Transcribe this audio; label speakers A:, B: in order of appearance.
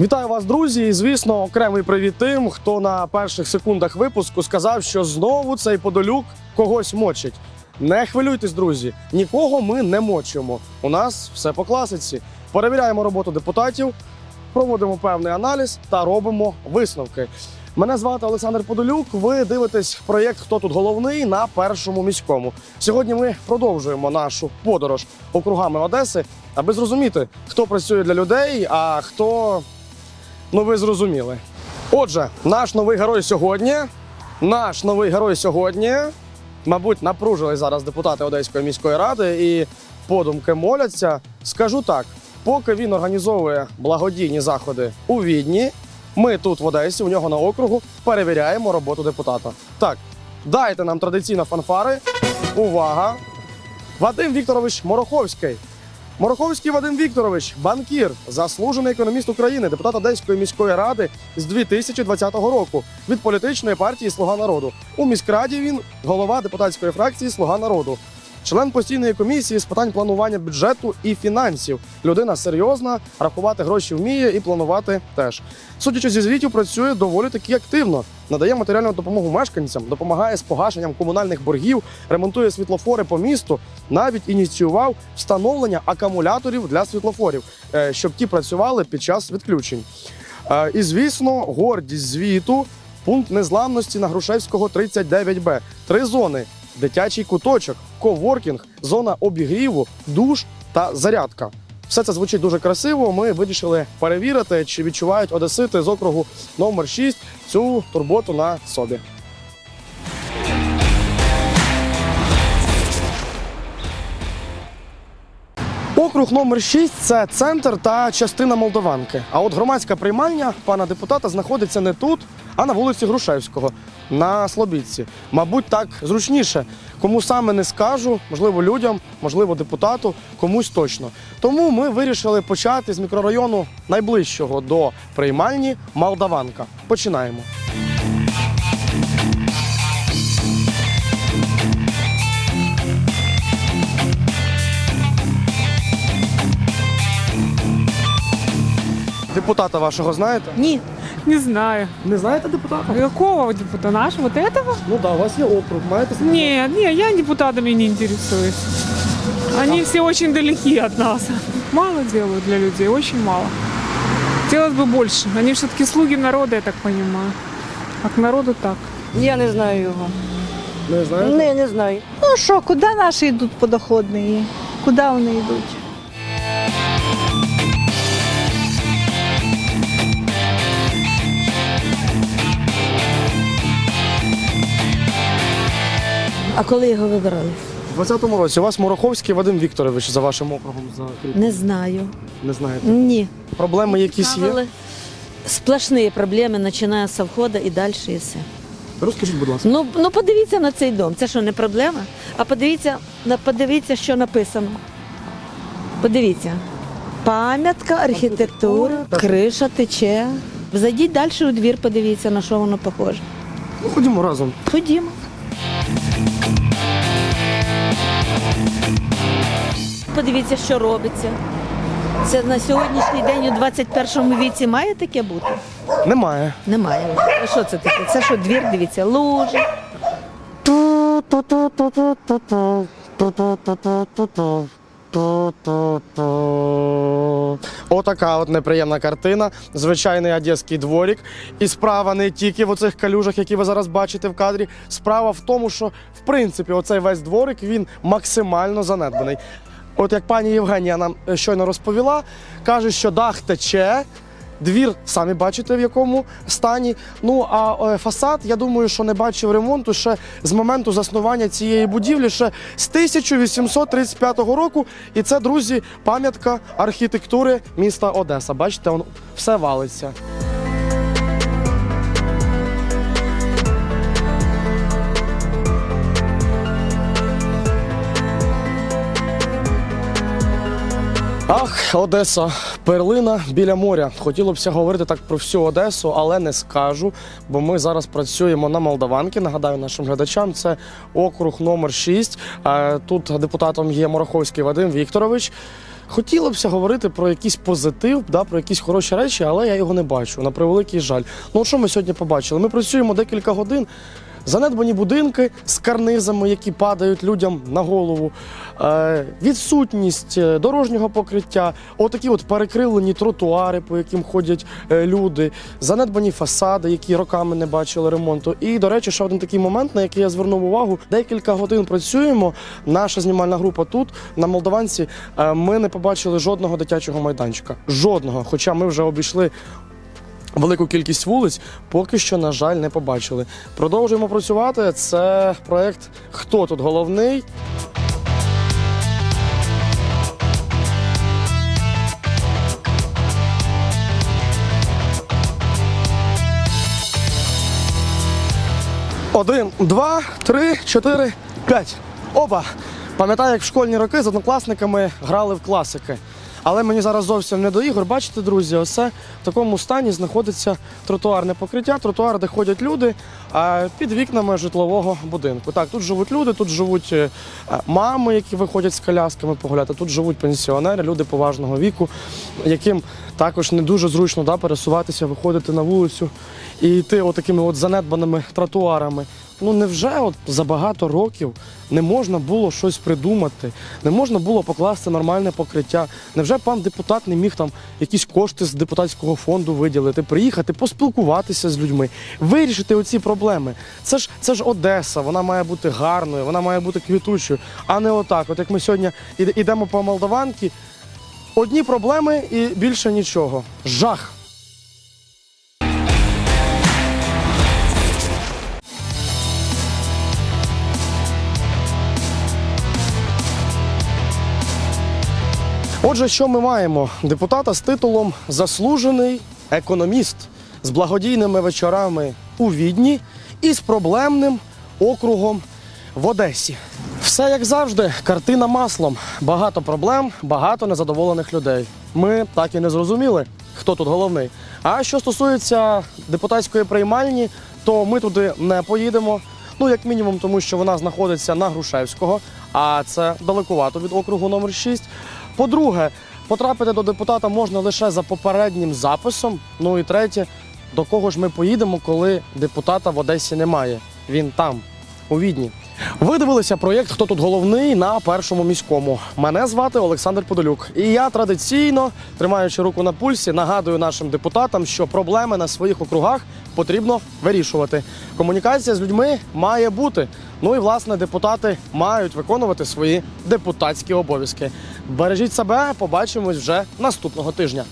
A: Вітаю вас, друзі! І звісно, окремий привіт тим, хто на перших секундах випуску сказав, що знову цей подолюк когось мочить. Не хвилюйтесь, друзі, нікого ми не мочимо. У нас все по класиці. Перевіряємо роботу депутатів, проводимо певний аналіз та робимо висновки. Мене звати Олександр Подолюк. Ви дивитесь проєкт Хто тут головний на першому міському. Сьогодні ми продовжуємо нашу подорож округами Одеси, аби зрозуміти, хто працює для людей, а хто Ну, ви зрозуміли. Отже, наш новий герой сьогодні. Наш новий герой сьогодні. Мабуть, напружились зараз депутати Одеської міської ради і подумки моляться. Скажу так: поки він організовує благодійні заходи у Відні, ми тут в Одесі, у нього на округу, перевіряємо роботу депутата. Так, дайте нам традиційно фанфари. Увага! Вадим Вікторович Мороховський. Мороховський Вадим Вікторович, банкір, заслужений економіст України, депутат Одеської міської ради з 2020 року від політичної партії Слуга народу. У міськраді він голова депутатської фракції Слуга народу, член постійної комісії з питань планування бюджету і фінансів. Людина серйозна, рахувати гроші вміє і планувати теж. Судячи зі звітів, працює доволі таки активно. Надає матеріальну допомогу мешканцям, допомагає з погашенням комунальних боргів, ремонтує світлофори по місту. Навіть ініціював встановлення акумуляторів для світлофорів, е, щоб ті працювали під час відключень. Е, І звісно, гордість звіту, пункт незламності на Грушевського 39Б. Три зони: дитячий куточок, коворкінг, зона обігріву, душ та зарядка. Все це звучить дуже красиво. Ми вирішили перевірити, чи відчувають одесити з округу номер 6 цю турботу на собі. Округ номер 6 – це центр та частина Молдованки. А от громадська приймальня пана депутата знаходиться не тут, а на вулиці Грушевського на Слобідці. Мабуть, так зручніше. Кому саме не скажу, можливо, людям, можливо, депутату, комусь точно. Тому ми вирішили почати з мікрорайону найближчого до приймальні Молдаванка. Починаємо. Депутата вашого знаєте?
B: Ні.
C: Не знаю.
A: Не знаєте депутата?
C: Какого депутата? Нашего? Вот этого?
A: Ну так, у вас є округ, маєте сказати?
C: Нет, нет, я депутатами не интересуюсь. Они все очень далеки от нас. Мало делают для людей, очень мало. Хотелось бы больше. Они все-таки слуги народа, я так понимаю. А к народу так.
B: Я не знаю його.
A: Не знаєте?
B: Не, не знаю.
D: Ну що, куди наші йдуть подоходні? Куди вони йдуть?
B: А коли його вибирали?
A: У 20-му році у вас Мороховський Вадим Вікторович за вашим округом закріплений.
B: Не знаю.
A: Не знаєте.
B: Ні.
A: Проблеми якісь є?
B: Сплошні проблеми, починає з входу і далі і все.
A: Розкажіть, будь ласка.
B: Ну, ну подивіться на цей дом. Це що, не проблема? А подивіться, на- подивіться, що написано. Подивіться. Пам'ятка архітектури, криша тече. Зайдіть далі у двір, подивіться, на що воно похоже.
A: Ну, ходімо разом.
B: Ходімо. Подивіться, що робиться. Це на сьогоднішній день у 21 віці має таке бути?
A: Немає.
B: Немає. А що це таке? Це що, двір, дивіться, лужі.
A: Отака от неприємна картина. Звичайний одеський дворік. І справа не тільки в оцих калюжах, які ви зараз бачите в кадрі. Справа в тому, що в принципі оцей весь дворик він максимально занедбаний. От як пані Євгенія нам е, щойно розповіла, каже, що дах тече. Двір самі бачите в якому стані. Ну а е, фасад, я думаю, що не бачив ремонту ще з моменту заснування цієї будівлі, ще з 1835 року. І це, друзі, пам'ятка архітектури міста Одеса. Бачите, он все валиться. Одеса, перлина біля моря. Хотілося б говорити так про всю Одесу, але не скажу, бо ми зараз працюємо на Молдаванки. Нагадаю нашим глядачам, це округ номер 6. Е, Тут депутатом є Мороховський Вадим Вікторович. Хотілося б говорити про якийсь позитив, да, про якісь хороші речі, але я його не бачу. На превеликий жаль. Ну що ми сьогодні побачили? Ми працюємо декілька годин. Занедбані будинки з карнизами, які падають людям на голову, е, відсутність е, дорожнього покриття, отакі от перекривлені тротуари, по яким ходять е, люди, занедбані фасади, які роками не бачили ремонту. І, до речі, ще один такий момент, на який я звернув увагу. Декілька годин працюємо. Наша знімальна група тут, на Молдаванці. Ми не побачили жодного дитячого майданчика. Жодного. Хоча ми вже обійшли велику кількість вулиць, поки що, на жаль, не побачили. Продовжуємо працювати. Це проект Хто тут головний? Один, два, три, чотири, п'ять. Опа! Пам'ятаю, як в школьні роки з однокласниками грали в класики. Але мені зараз зовсім не до ігор. Бачите, друзі, оце в такому стані знаходиться тротуарне покриття, тротуар, де ходять люди під вікнами житлового будинку. Так, тут живуть люди, тут живуть е, мами, які виходять з колясками погуляти, тут живуть пенсіонери, люди поважного віку, яким також не дуже зручно да, пересуватися, виходити на вулицю і йти отакими от занедбаними тротуарами. Ну невже от за багато років не можна було щось придумати, не можна було покласти нормальне покриття? Невже пан депутат не міг там якісь кошти з депутатського фонду виділити, приїхати, поспілкуватися з людьми, вирішити оці проблеми? Це ж це ж Одеса, вона має бути гарною, вона має бути квітучою, а не отак. От як ми сьогодні ідемо по Молдаванки, одні проблеми і більше нічого. Жах. Отже, що ми маємо? Депутата з титулом Заслужений економіст з благодійними вечорами у Відні і з проблемним округом в Одесі. Все як завжди, картина маслом. Багато проблем, багато незадоволених людей. Ми так і не зрозуміли, хто тут головний. А що стосується депутатської приймальні, то ми туди не поїдемо. Ну, як мінімум, тому що вона знаходиться на Грушевського, а це далекувато від округу номер 6. По-друге, потрапити до депутата можна лише за попереднім записом. Ну і третє, до кого ж ми поїдемо, коли депутата в Одесі немає. Він там, у Відні. Ви дивилися проєкт Хто тут головний на першому міському. Мене звати Олександр Подолюк. І я традиційно, тримаючи руку на пульсі, нагадую нашим депутатам, що проблеми на своїх округах потрібно вирішувати. Комунікація з людьми має бути. Ну і власне депутати мають виконувати свої депутатські обов'язки. Бережіть себе, побачимось вже наступного тижня.